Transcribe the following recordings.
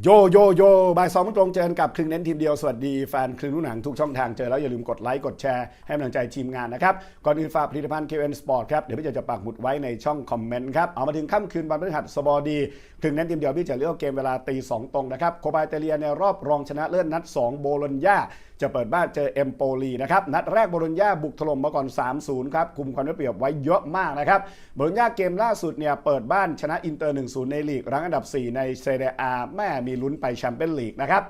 โยโยโยบ่ายสองตรงเจอกับครึ่งเน้นทีมเดียว สวัสดีแฟนครึ่งรุ่นหนังทุกช่องทางเจอแล้วอย่าลืมกดไลค์ กดแชร์ ให้กำลังใจทีมงานนะครับ ก่อนอื่นฝากผลิตภัณฑ์ KN Sport ครับ เดี๋ยวพี่จะจะปักหมุดไว้ในช่องคอมเมนต์ครับ เอามาถึงค่ำคืนวันพฤหัสบดีครึ่งเน้นทีมเดียวพี่จะเลือกเกมเวลาตีสองตรงนะครับโคบายเตเลียในรอบรองชนะเลิศนัด 2 โบโลญญา จะเปิดบ้านเจอเอมโปลีนะครับนัดแรกบโลญญาบุกถล่มมาก่อน 3-0 ครับคุมความได้เปรียบไว้เยอะมากนะครับบโลญญาเกมล่าสุดเนี่ยเปิดบ้านชนะอินเตอร์ 1-0 ในลีกรั้งอันดับ 4 ในเซเรียอาแม่มีลุ้นไปแชมเปี้ยนลีกนะครับ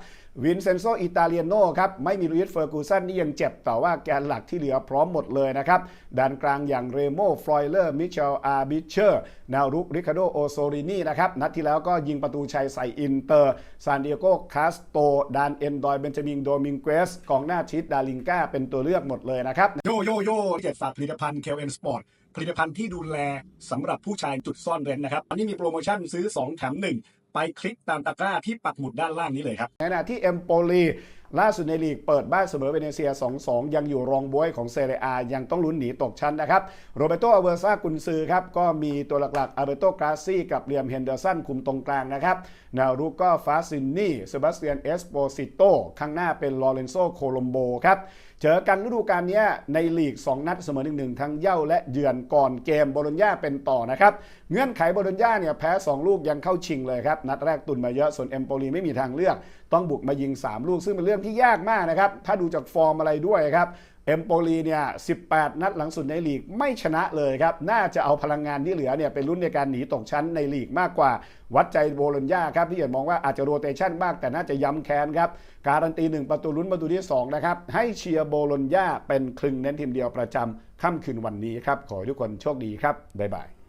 วินเซนโซอิตาเลียโนครับไม่มีลุยส์เฟอร์กูสันนี่ยังเจ็บแต่ว่าแกนหลักที่เหลือพร้อมหมดเลยนะครับด้านกลางอย่างเรโมฟลอยเลอร์มิเชลอาร์บิเชอร์แนวรุกริคาโดโอโซรินีนะครับนัดที่แล้วก็ยิงประตูชัยใส่อินเตอร์ซานดิเอโกคาสโตดานเอนดอยเบนจามินโดมิงเกสกองหน้าชิดดาลิงกาเป็นตัวเลือกหมดเลยนะครับโยโยโย่เจ็ดฝากผลิตภัณฑ์ KN Sport ผลิตภัณฑ์ที่ดูแลสำหรับผู้ชายจุดซ่อนเร้นนะครับอันนี้มีโปรโมชั่นซื้อ 2 แถม 1 ไปคลิกตามตะกร้าที่ปักหมุดด้านล่างนี้เลยครับในขณะที่เอมโปลี ล่าสุดในลีกเปิดบ้านเสมอเวเนเซีย 2-2 ยังอยู่รองบวยของเซเรียอายังต้องลุ้นหนีตกชั้นนะครับ โรเบโตอเวอร์ซากุนซือครับก็มีตัวหลักๆอาเบโตกราซี่กับเรียมเฮนเดอร์สันคุมตรงกลางนะครับแนวรุกก็ฟาซินนี่เซบาสเตียนเอสโปซิโตข้างหน้าเป็นลอเรนโซโคลมโบครับเจอกันฤดูกาลนี้ในลีก 2 นัดเสมอ1-1ทั้งเย่าและเยือนก่อนเกมโบโลญญาเป็นต่อนะครับเงื่อนไขโบโลญญาเนี่ยแพ้ 2 ลูกยังเข้าชิงเลยครับนัดแรกตุนมาเยอะส่วนเอมโปลีไม่มีทางเลือก ต้องบุกมายิง 3 ลูกซึ่งเป็นเรื่องที่ยากมากนะครับ ถ้าดูจากฟอร์มอะไรด้วยครับเอมโปลีเนี่ย 18 นัดหลังสุดในลีกไม่ชนะเลยครับ น่าจะเอาพลังงานที่เหลือเนี่ยเป็นรุ่นในการหนีตกชั้นในลีกมากกว่า วัดใจโบโลญญาครับที่เห็นมองว่าอาจจะโรเตชันบ้างแต่น่าจะย้ำแค้นครับ การันตีหนึ่งประตูลุ้นประตูที่ 2 นะครับ ให้เชียร์โบโลญญาเป็นครึ่งเน้นทีมเดียวประจำค่ำคืนวันนี้ครับ ขอให้ทุกคนโชคดีครับ บ๊ายบาย